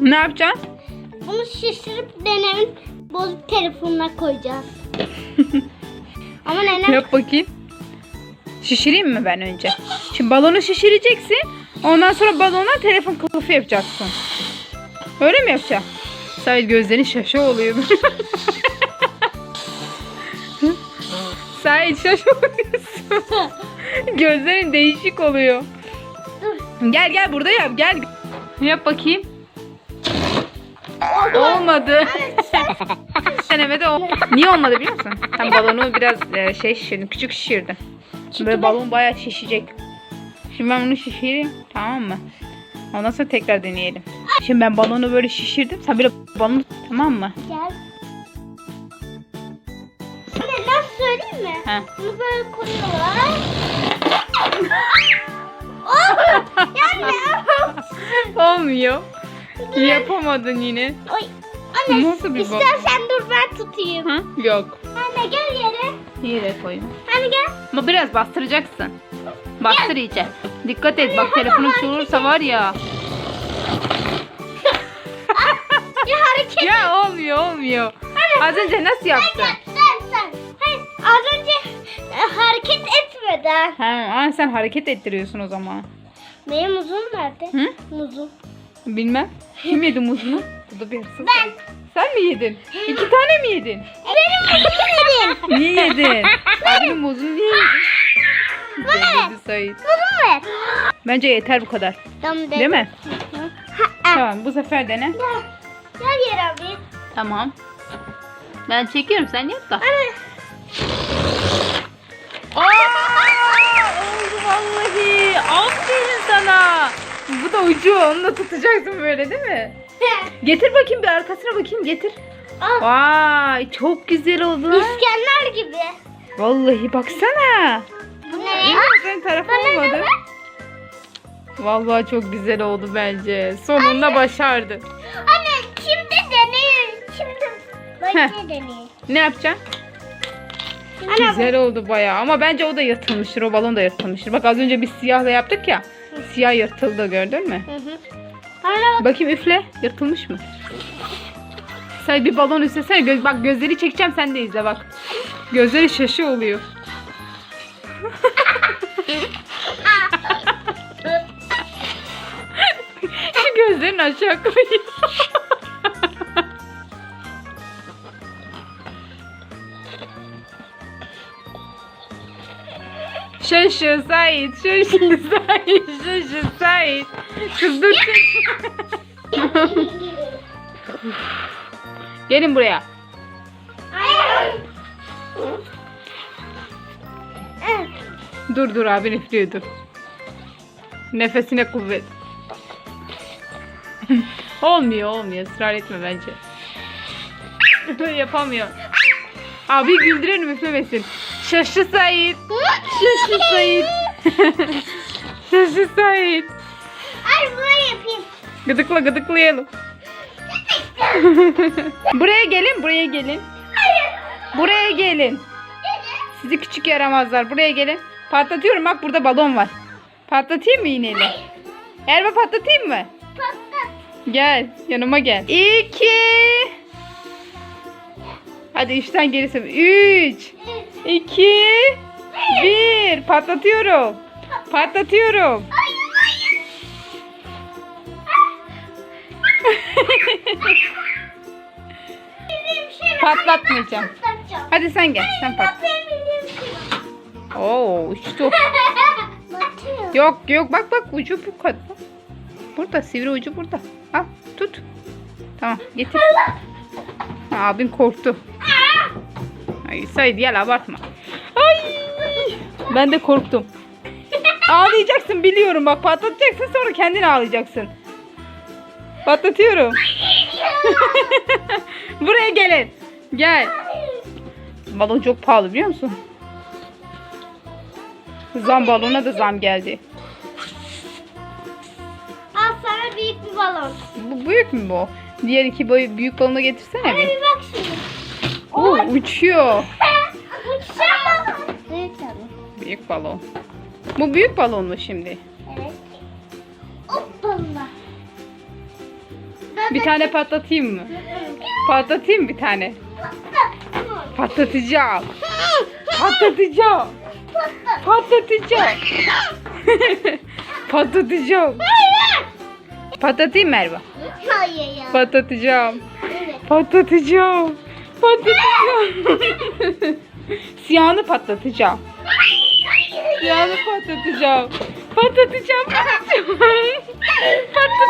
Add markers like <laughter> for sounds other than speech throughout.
Ne yapacaksın? Bunu şişirip denemin bozuk telefonuna koyacağız. <laughs> Ama nenem Yap bakayım. Şişireyim mi ben önce? Şimdi balonu şişireceksin. Ondan sonra balona telefon kılıfı yapacaksın. Öyle mi yapacaksın? Sait gözlerin şaşı oluyor. <laughs> Sait şaşı oluyorsun. Gözlerin değişik oluyor. Gel gel burada yap gel. Yap bakayım. Olmadı. Denemede o. Niye olmadı biliyor musun? Sen balonu biraz e, şey şişirdin, küçük şişirdin. Böyle balon bayağı şişecek. Şimdi ben bunu şişireyim, tamam mı? Ondan sonra tekrar deneyelim. Şimdi ben balonu böyle şişirdim. Sen böyle balonu tamam mı? gel. Anne nasıl söyleyeyim mi? He. Bunu böyle koyuyorlar. Oh! <laughs> yani Olmuyor. Yapamadın yine. Oy. Anne Nasıl bir bal- istersen dur ben tutayım. Hı? Yok. Anne gel yere. Yere koyun. Anne gel. Ama biraz bastıracaksın. Bastır iyice. Dikkat et bak telefonun uçurursa var ya. <laughs> Ya hareket Ya olmuyor olmuyor. Az önce nasıl yaptın? Sen sen. Hayır az önce e, hareket etmeden. Ha, aa, sen hareket ettiriyorsun o zaman. Benim muzum nerede? Hı? Muzum. Bilmem. Kim yedi muzunu? Bu da bir hırsız. Ben. Sen mi yedin? İki tane mi yedin? Benim muzumu yedim. Niye yedin? Abinin muzunu niye yedin? Delirdi Sait. Muzumu ver. Bence yeter bu kadar. Tamam Değil mi? Tamam bu sefer dene. Gel. Gel yere abi. Tamam. Ben çekiyorum sen yap da. Anne. Aa, oldu vallahi. Aferin sana. Bu da ucu. Onu da tutacaksın böyle değil mi? <laughs> Getir bakayım bir arkasına bakayım getir. Al. Vay çok güzel oldu. lan. İskender gibi. Vallahi baksana. Bu ne? Mi? Senin tarafı Bana ne olmadı. Vallahi çok güzel oldu bence. Sonunda başardı. Anne şimdi deneyin. Şimdi Heh. böyle deneyin. Ne yapacaksın? Güzel oldu bayağı ama bence o da yırtılmıştır. O balon da yırtılmıştır. Bak az önce biz siyahla yaptık ya. Siyah yırtıldı gördün mü? Hı hı. Anne bak. Bakayım üfle. Yırtılmış mı? Say bir balon üflesene. Göz, bak gözleri çekeceğim sen de izle bak. Gözleri şaşı oluyor. <laughs> <laughs> Şu gözlerini aşağı koyuyor. Şaşı Sait, şaşı Sait, şaşı Sait. Kız dur. <laughs> Gelin buraya. Dur dur abi üflüyor dur. Nefesine kuvvet. <laughs> olmuyor olmuyor ısrar etme bence. <laughs> Yapamıyor. Abi güldürelim üflemesin. Şaşı Sait. Şaşı Sait. <laughs> Şaşı Sait. Ay böyle yapayım. Gıdıkla gıdıklayalım. <laughs> buraya gelin buraya gelin. Buraya gelin. Sizi küçük yaramazlar buraya gelin. Patlatıyorum bak burada balon var. Patlatayım mı iğneyle? Erba patlatayım mı? Patlat. Gel yanıma gel. İki. Hadi üçten gerisi. Üç. iki, Bir. Patlatıyorum. Patlatıyorum. Patlatmayacağım. Hadi sen gel. Sen patlat. Oo uçtu. Yok yok bak bak ucu bu kadar. Burada sivri ucu burada. Al tut. Tamam getir. Abin korktu. Ay Said gel abartma. Ay ben de korktum. Ağlayacaksın biliyorum bak patlatacaksın sonra kendin ağlayacaksın. Patlatıyorum. <laughs> Buraya gelin. Gel. Balon çok pahalı biliyor musun? Zam balona da zam geldi. Al sana büyük bir balon. Bu büyük mü bu? Diğer iki boy büyük balonu getirsene Hadi bir. bir bak şimdi. Oo, uçuyor. Balon. Büyük balon. Büyük balon. Bu büyük balon mu şimdi? Evet. Hop balonla. Ben Bir tane patlatayım mı? Patlatayım bir tane. Patlatacağım. Patlatacağım. Patlatacağım. Patlatacağım. Patlatayım Merve. Hayır ya. Patlatacağım. Patlatacağım. Patlatacağım. <laughs> Siyahını patlatacağım. Siyahını patlatacağım. Patlatacağım. Patlatacağım. Patlatacağım.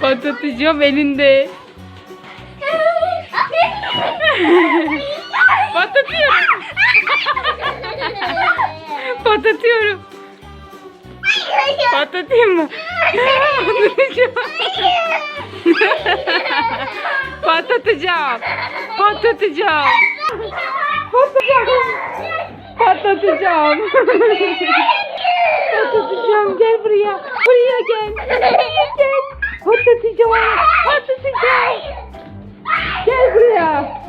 patlatacağım elinde. Patlatıyorum. Patlatıyorum. Patlatayım mı? Patlatacağım. Patlatacağım. Patlatacağım. Patlatacağım. Patlatacağım. Gel buraya. Buraya gel. Buraya gel. Patlatacağım. Patlatacağım. Gel buraya.